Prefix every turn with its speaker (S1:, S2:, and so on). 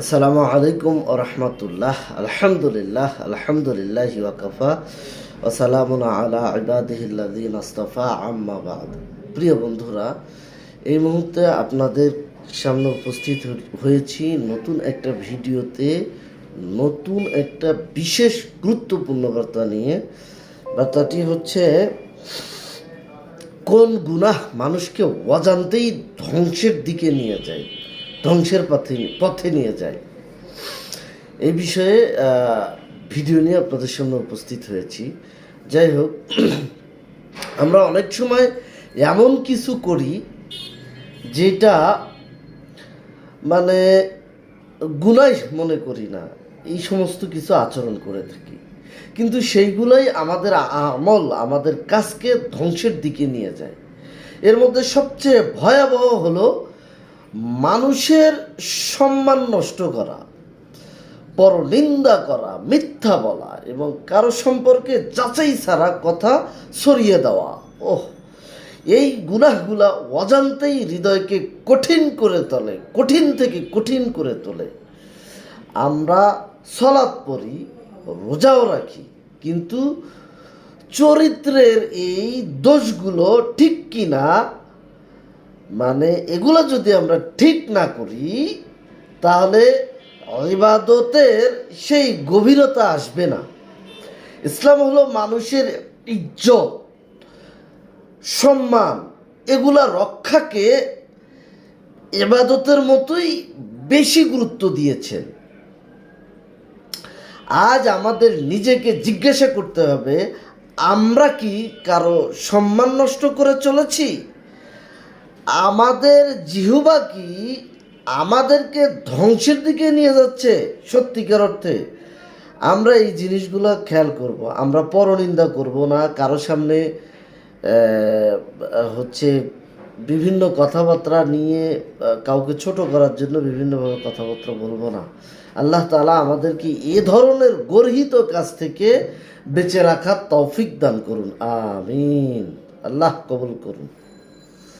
S1: আসসালামু আলাইকুম ও রহমতুল্লাহ। আলহামদুলিল্লাহ আলহামদুলিল্লাহ ওয়াকাফা ওসালামুন আলা ইবাদিহিল্লাদিন আস্তফা, আম্মা বাদ। প্রিয় বন্ধুরা, এই মুহূর্তে আপনাদের সামনে উপস্থিত হয়েছি নতুন একটা ভিডিওতে, নতুন একটা বিশেষ গুরুত্বপূর্ণ বার্তা নিয়ে। বার্তাটি হচ্ছে, কোন গুনাহ মানুষকে অজান্তেই ধ্বংসের দিকে নিয়ে যায়। ধ্বংসের পথে পথে নিয়ে যায়। এই বিষয়ে ভিডিও নিয়ে আপনাদের সামনে উপস্থিত হয়েছি। যাই হোক, আমরা অনেক সময় এমন কিছু করি যেটা মানে গুনাই মনে করি না, এই সমস্ত কিছু আচরণ করে থাকি। কিন্তু সেইগুলোই আমাদের আমল, আমাদের কাজকে ধ্বংসের দিকে নিয়ে যায়। এর মধ্যে সবচেয়ে ভয়াবহ হলো মানুষের সম্মান নষ্ট করা, পরনিন্দা করা, মিথ্যা বলা এবং কারও সম্পর্কে যাচাই ছাড়া কথা ছড়িয়ে দেওয়া। ওহ, এই গুনাহগুলা অজান্তেই হৃদয়কে কঠিন করে তোলে, কঠিন থেকে কঠিন করে তোলে। আমরা সলাৎ পড়ি, রোজাও রাখি, কিন্তু চরিত্রের এই দোষগুলো ঠিক কিনা মানে এগুলো যদি আমরা ঠিক না করি, তাহলে ইবাদতের সেই গভীরতা আসবে না। ইসলাম হলো মানুষের ইজ্জত, সম্মান, এগুলা রক্ষাকে এবাদতের মতোই বেশি গুরুত্ব দিয়েছেন আজ আমাদের নিজেকে জিজ্ঞাসা করতে হবে, আমরা কি কারও সম্মান নষ্ট করে চলেছি? আমাদের জিহুবা কি আমাদেরকে ধ্বংসের দিকে নিয়ে যাচ্ছে? সত্যিকার অর্থে আমরা এই জিনিসগুলো খেয়াল করব। আমরা পরনিন্দা করব না। কারও সামনে হচ্ছে বিভিন্ন কথাবার্তা নিয়ে কাউকে ছোট করার জন্য বিভিন্নভাবে কথাবার্তা বলব না। আল্লাহ তালা আমাদেরকে এ ধরনের গর্হিত কাজ থেকে বেঁচে রাখার তৌফিক দান করুন। আমিন। আল্লাহ কবুল করুন।